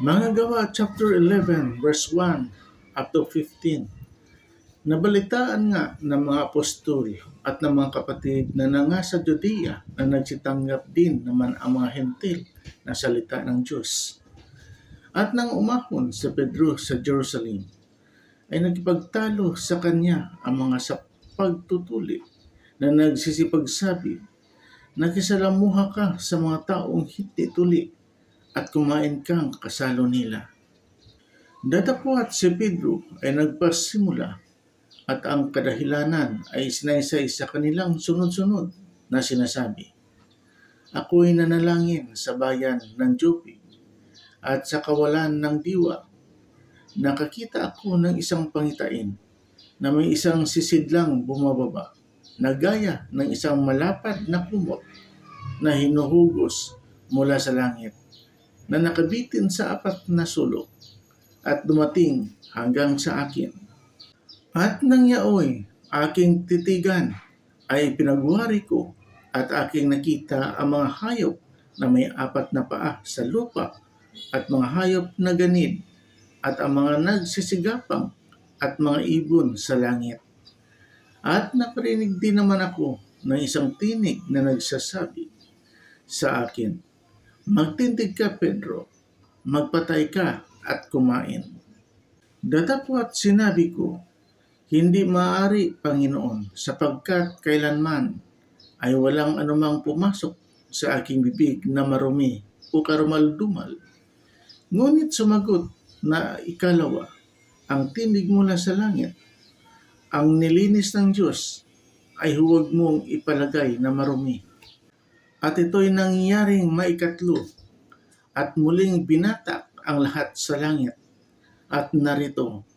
Mga gawa chapter 11 verse 1 up to 15. Nabalitaan nga ng mga apostol at ng mga kapatid na nanga sa Judea na nagsitanggap din naman ang mga hentil na salita ng Diyos. At nang umahon sa Pedro sa Jerusalem, ay nagpagtalo sa kanya ang mga sa pagtutuli na nagsisipagsabi, Nakisalamuha ka sa mga taong hindi tuli at kumain kang kasalo nila. Datapwat si Pedro ay nagpasimula at ang kadahilanan ay sinaysay sa kanilang sunod-sunod na sinasabi, Ako'y nanalangin sa bayan ng Joppe at sa kawalan ng diwa. Nakakita ako ng isang pangitain na may isang sisidlang bumababa na gaya ng isang malapad na kumot na hinuhugos mula sa langit na nakabitin sa apat na sulok at dumating hanggang sa akin. At nang yaoy, aking titigan ay pinagwari ko at aking nakita ang mga hayop na may apat na paa sa lupa at mga hayop na ganid at ang mga nagsisigapang at mga ibon sa langit. At naparinig din naman ako ng isang tinig na nagsasabi sa akin, Magtindig ka, Pedro. Magpatay ka at kumain. Datapwat sinabi ko, Hindi maaari, Panginoon, sapagkat kailanman ay walang anumang pumasok sa aking bibig na marumi o karumal-dumal. Ngunit sumagot na ikalawa, ang tinig mula sa langit, ang nilinis ng Diyos ay huwag mong ipalagay na marumi. At ito'y nangyaring maikatlo at muling binatak ang lahat sa langit. At narito,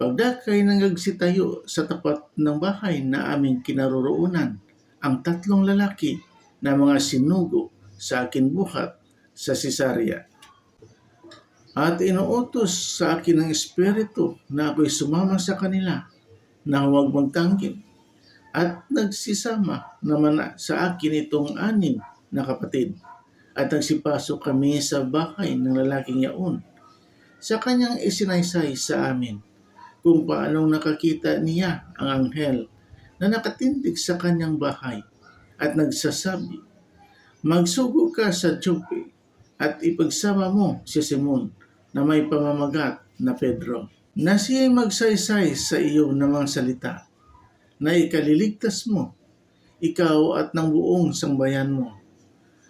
pagdakay nangagsitayo sa tapat ng bahay na aming kinaroroonan, ang tatlong lalaki na mga sinugo sa akin buhat sa Cesarea. At inuutos sa akin ng Espiritu na ako'y sumama sa kanila na huwag magtanggil. At nagsisama naman sa akin itong anim na kapatid. At nagsipasok kami sa bahay ng lalaking yaon. Sa kanyang isinaysay sa amin kung paanong nakakita niya ang anghel na nakatindig sa kanyang bahay at nagsasabi, Magsugo ka sa Joppe at ipagsama mo si Simon na may pamamagat na Pedro na siya'y magsaysay sa iyo ng mga salita na ikaliligtas mo, ikaw at ng buong sambayan mo.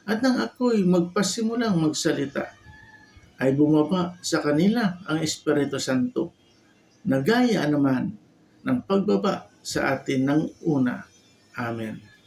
At nang ako'y magpasimulang magsalita, ay bumaba sa kanila ang Espiritu Santo na gaya naman ng pagbaba sa atin ng una. Amen.